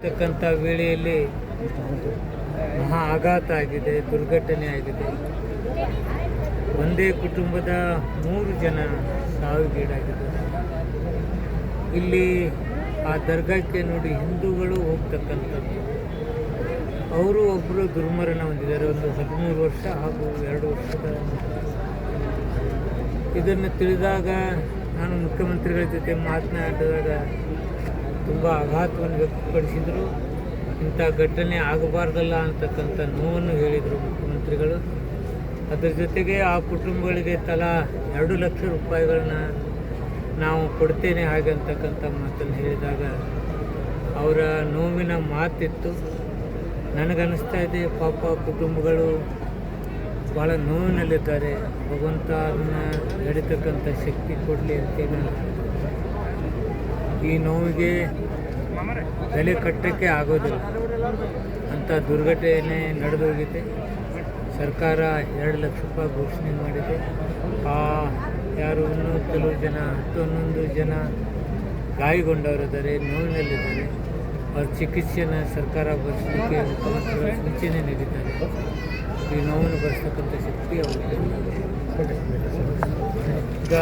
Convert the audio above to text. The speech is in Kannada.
ಇರ್ತಕ್ಕಂಥ ವೇಳೆಯಲ್ಲಿ ಮಹಾ ಆಘಾತ ಆಗಿದೆ, ದುರ್ಘಟನೆ ಆಗಿದೆ. ಒಂದೇ ಕುಟುಂಬದ ಮೂರು ಜನ ಸಾವಿಗೀಡಾಗಿದ್ದಾರೆ. ಇಲ್ಲಿ ಆ ದರ್ಗಾಕ್ಕೆ ನೋಡಿ ಹಿಂದೂಗಳು ಹೋಗ್ತಕ್ಕಂಥದ್ದು. ಅವರು ಒಬ್ಬರು ದುರ್ಮರಣ ಹೊಂದಿದ್ದಾರೆ, ಒಂದು ಹದಿಮೂರು ವರ್ಷ ಹಾಗೂ ಎರಡು ವರ್ಷದ ಇದನ್ನು ತಿಳಿದಾಗ ನಾನು ಮುಖ್ಯಮಂತ್ರಿಗಳ ಜೊತೆ ಮಾತನಾಡಿದಾಗ ತುಂಬ ಆಘಾತವನ್ನು ವ್ಯಕ್ತಪಡಿಸಿದರು. ಇಂಥ ಘಟನೆ ಆಗಬಾರ್ದಲ್ಲ ಅಂತಕ್ಕಂಥ ನೋವನ್ನು ಹೇಳಿದರು ಮುಖ್ಯಮಂತ್ರಿಗಳು. ಅದರ ಜೊತೆಗೆ ಆ ಕುಟುಂಬಗಳಿಗೆ ತಲಾ ಎರಡು ಲಕ್ಷ ರೂಪಾಯಿಗಳನ್ನ ನಾವು ಕೊಡ್ತೇನೆ ಹಾಗೆ ಅಂತಕ್ಕಂಥ ಮಾತನ್ನು ಹೇಳಿದಾಗ ಅವರ ನೋವಿನ ಮಾತಿತ್ತು. ನನಗನ್ನಿಸ್ತಾ ಇದೆ, ಪಾಪ ಕುಟುಂಬಗಳು ಭಾಳ ನೋವಿನಲ್ಲಿದ್ದಾರೆ. ಭಗವಂತ ಅದನ್ನು ನಡೀತಕ್ಕಂಥ ಶಕ್ತಿ ಕೊಡಲಿ ಅಂತೇಳಿ ಈ ನೋವಿಗೆ ತಲೆ ಕಟ್ಟಕ್ಕೆ ಆಗೋದಿಲ್ಲ. ಅಂಥ ದುರ್ಘಟನೆ ನಡೆದೋಗಿದೆ. ಸರ್ಕಾರ ಎರಡು ಲಕ್ಷ ರೂಪಾಯಿ ಘೋಷಣೆ ಮಾಡಿದೆ. ಆ ಯಾರು ಇನ್ನೂ ಕೆಲವು ಜನ ಹತ್ತು ಹನ್ನೊಂದು ಜನ ಗಾಯಗೊಂಡವರಿದ್ದಾರೆ, ನೋವಿನಲ್ಲಿದ್ದಾರೆ. ಅವ್ರ ಚಿಕಿತ್ಸೆಯನ್ನು ಸರ್ಕಾರ ಭರಿಸಲಿಕ್ಕೆ ಸೂಚನೆ ನೀಡಿದ್ದಾರೆ. ಈ ನೋವನ್ನು ಭರಿಸ್ತಕ್ಕಂಥ ಶಕ್ತಿ ಅವರು ಈಗ